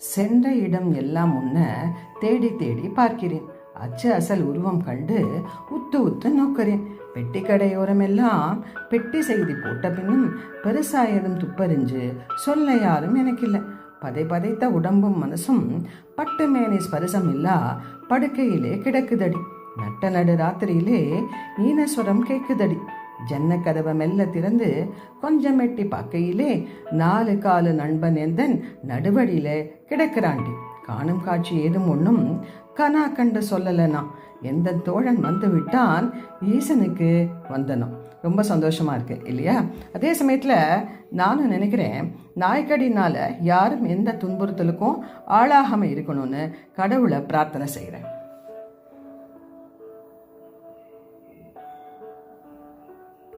சென்ற இடம் எல்லாம் முன்ன தேடி தேடி பார்க்கிறேன். அச்சு அசல் உருவம் கண்டு உத்து உத்து நோக்கிறேன். பெட்டி கடையோரமெல்லாம் பெட்டி செய்தி போட்ட பின்னும் பெருசாயதும் துப்பறிஞ்சு சொல்ல யாரும் எனக்கில்லை. பதை பதைத்த உடம்பும் மனசும் பட்டு மேனி ஸ்பரிசம் இல்லா படுக்கையிலே கிடக்குதடி. நட்ட நடு ராத்திரியிலே ஈனஸ்வரம் கேட்குதடி ஜன்ன கதவை மெல்ல திறந்து கொஞ்சம் எட்டி பார்க்கையிலே நாலு காலு நண்பன் எந்தன் நடுவடியில கிடக்கிறாண்டி. காணும் காட்சி ஏதும் ஒன்றும் கனா கண்டு சொல்லலைனா. எந்த தோழன் வந்து விட்டான் ஈசனுக்கு வந்தனும் ரொம்ப சந்தோஷமா இருக்கு இல்லையா? அதே சமயத்தில் நானும் நினைக்கிறேன் நாய்க்கடினால யாரும் எந்த துன்புறுத்தலுக்கும் ஆளாகாம இருக்கணும்னு கடவுளை பிரார்த்தனை செய்கிறேன்